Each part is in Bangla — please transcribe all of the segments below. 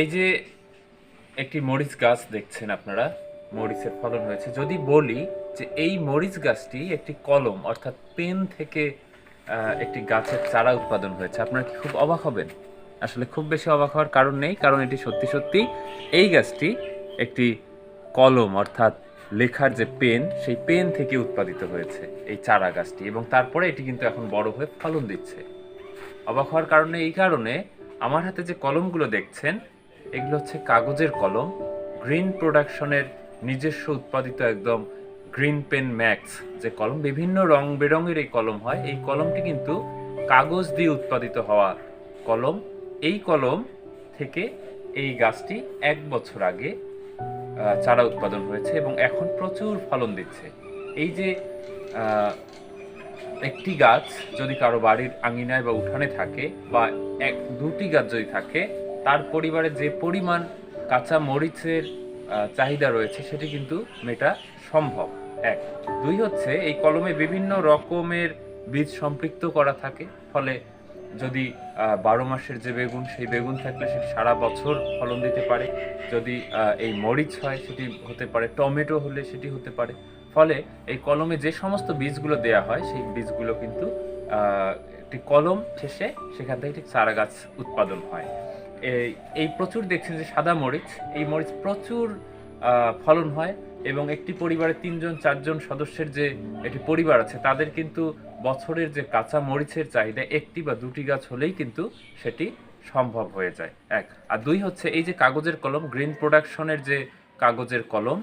এই যে একটি মরিচ গাছ দেখছেন আপনারা, মরিচের ফলন হয়েছে। যদি বলি যে এই মরিচ গাছটি একটি কলম, অর্থাৎ পেন থেকে একটি গাছের চারা উৎপাদন হয়েছে। আপনারা কি খুব অবাক হবেন? আসলে খুব বেশি অবাক হওয়ার কারণ নেই, কারণ এটি সত্যি সত্যি এই গাছটি একটি কলম, অর্থাৎ লেখার যে পেন, সেই পেন থেকে উৎপাদিত হয়েছে এই চারা গাছটি। এবং তারপরে এটি কিন্তু এখন বড় হয়ে ফলন দিচ্ছে। অবাক হওয়ার কারণে এই কারণে আমার হাতে যে কলমগুলো দেখছেন, এগুলো হচ্ছে কাগজের কলম, গ্রিন প্রোডাকশনের নিজস্ব উৎপাদিত একদম গ্রিন পেন ম্যাক্স। যে কলম বিভিন্ন রং বেরঙের এই কলম হয়, এই কলমটি কিন্তু কাগজ দিয়ে উৎপাদিত হওয়া কলম। এই কলম থেকে এই গাছটি এক বছর আগে চারা উৎপাদন হয়েছে এবং এখন প্রচুর ফলন দিচ্ছে। এই যে একটি গাছ যদি কারও বাড়ির আঙিনায় বা উঠানে থাকে বা এক, দুটি গাছ যদি থাকে, তার পরিবারে যে পরিমাণ কাঁচা মরিচের চাহিদা রয়েছে, সেটি কিন্তু মেটা সম্ভব। এক। দুই হচ্ছে, এই কলমে বিভিন্ন রকমের বীজ সম্পৃক্ত করা থাকে, ফলে যদি বারো মাসের যে বেগুন, সেই বেগুন থাকলে সেটি সারা বছর ফলন দিতে পারে। যদি এই মরিচ হয়, সেটি হতে পারে, টমেটো হলে সেটি হতে পারে। ফলে এই কলমে যে সমস্ত বীজগুলো দেয়া হয়, সেই বীজগুলো কিন্তু একটি কলম শেষে সেখান থেকে চারা গাছ উৎপাদন হয়। এই এই প্রচুর দেখছেন যে সাদা মরিচ, এই মরিচ প্রচুর ফলন হয় এবং একটি পরিবারে তিনজন, চারজন সদস্যের যে একটি পরিবার আছে, তাদের কিন্তু বছরের যে কাঁচা মরিচের চাহিদা একটি বা দুটি গাছ হলেই কিন্তু সেটি সম্ভব হয়ে যায়। এক। আর দুই হচ্ছে এই যে কাগজের কলম, গ্রিন প্রোডাকশনের যে কাগজের কলম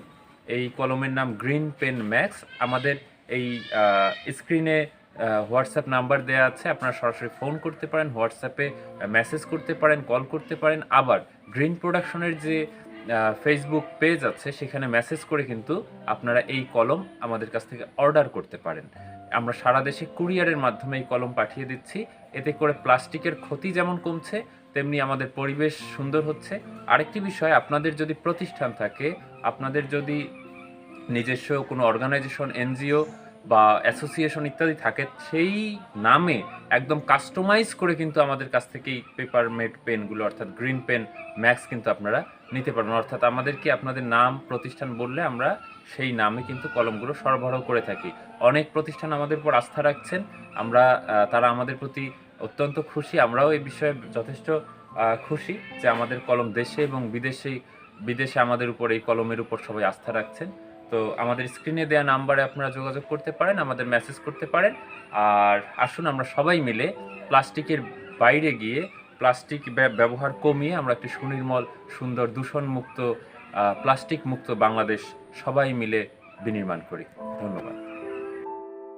এই কলমের নাম গ্রিন পেন ম্যাক্স। আমাদের এই স্ক্রিনে হোয়াটসঅ্যাপ নাম্বার দেওয়া আছে, আপনারা সরাসরি ফোন করতে পারেন, হোয়াটসঅ্যাপে মেসেজ করতে পারেন, কল করতে পারেন। আবার গ্রিন প্রোডাকশনের যে ফেসবুক পেজ আছে, সেখানে মেসেজ করে কিন্তু আপনারা এই কলম আমাদের কাছ থেকে অর্ডার করতে পারেন। আমরা সারা দেশে কুরিয়ারের মাধ্যমে এই কলম পাঠিয়ে দিচ্ছি। এতে করে প্লাস্টিকের ক্ষতি যেমন কমছে, তেমনি আমাদের পরিবেশ সুন্দর হচ্ছে। আরেকটি বিষয়, আপনাদের যদি প্রতিষ্ঠান থাকে আপনাদের যদি নিজস্ব কোনো অর্গানাইজেশন, এনজিও বা অ্যাসোসিয়েশন ইত্যাদি থাকে, সেই নামে একদম কাস্টমাইজ করে কিন্তু আমাদের কাছ থেকেই পেপার মেড পেনগুলো, অর্থাৎ গ্রিন পেন, ম্যাক্স কিন্তু আপনারা নিতে পারবেন। অর্থাৎ আমাদেরকে আপনাদের নাম প্রতিষ্ঠান বললে আমরা সেই নামে কিন্তু কলমগুলো সরবরাহ করে থাকি। অনেক প্রতিষ্ঠান আমাদের উপর আস্থা রাখছেন। আমরা তারা আমাদের প্রতি অত্যন্ত খুশি। আমরাও এই বিষয়ে যথেষ্ট খুশি যে আমাদের কলম দেশে এবং বিদেশে বিদেশে আমাদের উপর, এই কলমের উপর সবাই আস্থা রাখছেন। তো আমাদের স্ক্রিনে দেওয়া নাম্বারে আপনারা যোগাযোগ করতে পারেন, আমাদের মেসেজ করতে পারেন। আর আসুন আমরা সবাই মিলে প্লাস্টিকের বাইরে গিয়ে প্লাস্টিক ব্য- ব্যবহার কমিয়ে আমরা একটি সুনির্মল, সুন্দর, দূষণমুক্ত প্লাস্টিক মুক্ত বাংলাদেশ সবাই মিলে বিনির্মাণ করি। ধন্যবাদ।